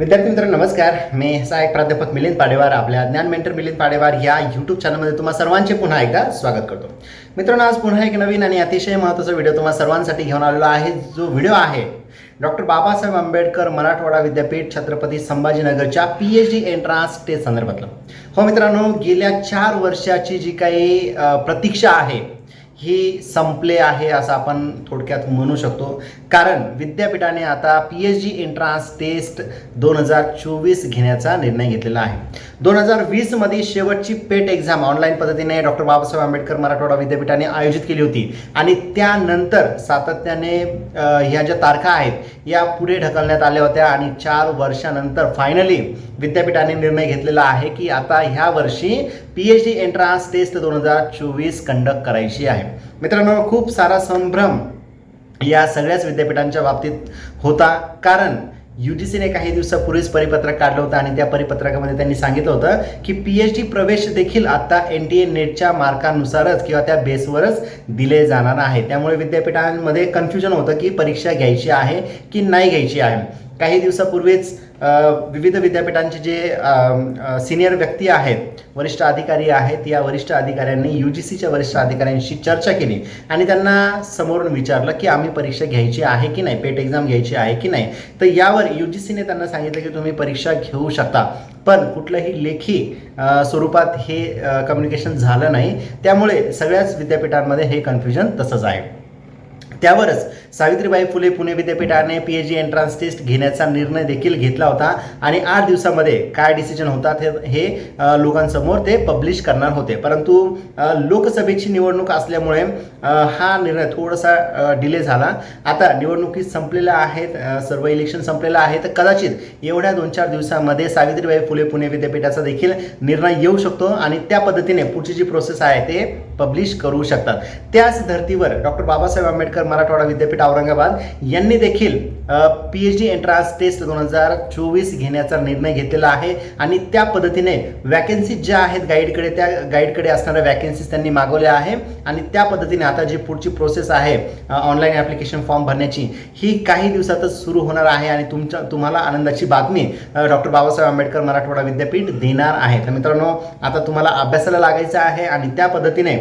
विद्यार्थी मित्रांनो नमस्कार. मी सहाय्यक प्राध्यापक मिलिंद पाडेवार आपल्या ज्ञान मेंटर मिलिंद पाडेवार या यूट्यूब चॅनलमध्ये तुम्हा सर्वांचे पुन्हा एकदा स्वागत करतो. मित्रांनो आज पुन्हा एक नवीन आणि अतिशय महत्त्वाचा व्हिडिओ तुम्हा सर्वांसाठी घेऊन आलेला आहे. जो व्हिडिओ आहे डॉक्टर बाबासाहेब आंबेडकर मराठवाडा विद्यापीठ Chhatrapati संभाजीनगरच्या P H D entrance test संदर्भातलं. हो मित्रांनो गेल्या चार वर्षाची जी काही प्रतीक्षा आहे ही संपले आहे असं आपण थोडक्यात म्हणू शकतो. कारण विद्यापीठाने आता P H D entrance test दोन हजार चोवीस घेण्याचा निर्णय घेतलेला आहे. दोन हजार वीसमध्ये शेवटची पेट एक्झाम ऑनलाईन पद्धतीने डॉक्टर बाबासाहेब आंबेडकर मराठवाडा विद्यापीठाने आयोजित केली होती. आणि त्यानंतर सातत्याने ह्या ज्या तारखा आहेत या पुढे ढकलण्यात आल्या होत्या आणि चार वर्षानंतर फायनली विद्यापीठाने निर्णय घेतलेला आहे की आता ह्या वर्षी P H D entrance test दोन हजार चोवीस कंडक्ट करायची आहे. मित्रांनो खूप सारा संभ्रम या सगळ्याच विद्यापीठांच्या बाबतीत होता. कारण यू जी सीने काही दिवसापूर्वीच परिपत्रक काढलं होतं आणि त्या परिपत्रकामध्ये त्यांनी सांगितलं होतं की पी एच डी प्रवेश देखील आता एन टी ए नेटच्या मार्कानुसारच किंवा त्या बेसवरच दिले जाणार आहे. त्यामुळे विद्यापीठांमध्ये कन्फ्युजन होतं की परीक्षा घ्यायची आहे की नाही घ्यायची आहे. काही दिवसापूर्वीच विविध विद्यापीठांचे जे सिनियर व्यक्ती आहेत वरिष्ठ अधिकारी आहेत या वरिष्ठ अधिकाऱ्यांनी यू जी सीच्या वरिष्ठ अधिकाऱ्यांशी चर्चा केली आणि त्यांना समोरून विचारलं की आम्ही परीक्षा घ्यायची आहे की नाही पेट एक्झाम घ्यायची आहे की नाही? तर यावर यू जी सीने त्यांना सांगितलं की तुम्ही परीक्षा घेऊ शकता. पण कुठलंही लेखी स्वरूपात हे कम्युनिकेशन झालं नाही. त्यामुळे सगळ्याच विद्यापीठांमध्ये हे कन्फ्युजन तसंच आहे. त्यावरच सावित्रीबाई फुले पुणे विद्यापीठाने P H D entrance test घेण्याचा निर्णय देखील घेतला होता आणि आठ दिवसामध्ये काय डिसिजन होतात हे लोकांसमोर ते पब्लिश करणार होते. परंतु लोकसभेची निवडणूक असल्यामुळे हा निर्णय थोडासा डिले झाला. आता निवडणुकी संपलेल्या आहेत सर्व इलेक्शन संपलेलं आहे तर कदाचित एवढ्या दोन चार दिवसामध्ये सावित्रीबाई फुले पुणे विद्यापीठाचा देखील निर्णय येऊ शकतो आणि त्या पद्धतीने पुढची जी प्रोसेस आहे ते पब्लिश करू शकतात. त्याच धर्तीवर डॉक्टर बाबासाहेब आंबेडकर मराठवाडा विद्यापीठ औरंगाबाद यांनी देखील P H D entrance test दोन हजार चोवीस घेण्याचा निर्णय घेतलेला आहे आणि त्या पद्धतीने वॅकन्सी ज्या आहेत गाईडकडे त्या गाईडकडे असणाऱ्या वॅकन्सीज त्यांनी मागवल्या आहे आणि त्या पद्धतीने आता जी पुढची प्रोसेस आहे ऑनलाईन ॲप्लिकेशन फॉर्म भरण्याची ही काही दिवसातच सुरू होणार आहे आणि तुमच्या तुम्हाला आनंदाची बातमी डॉक्टर बाबासाहेब आंबेडकर मराठवाडा विद्यापीठ देणार आहे. तर मित्रांनो आता तुम्हाला अभ्यासाला लागायचं आहे आणि त्या पद्धतीने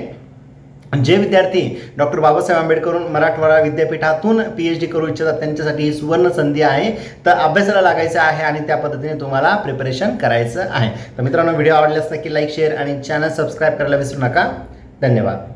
जे विद्यार्थी डॉक्टर बाबासाहेब आंबेडकर मराठवाडा विद्यापीठातून पी एच डी करू इच्छितात त्यांच्यासाठी ही सुवर्ण संधी आहे. तर अभ्यासाला लागायचं आहे आणि त्या पद्धतीने तुम्हाला प्रिपरेशन करायचं आहे. तर मित्रांनो व्हिडिओ आवडल्यास नक्की लाईक शेअर आणि चॅनल सबस्क्राईब करायला विसरू नका. धन्यवाद.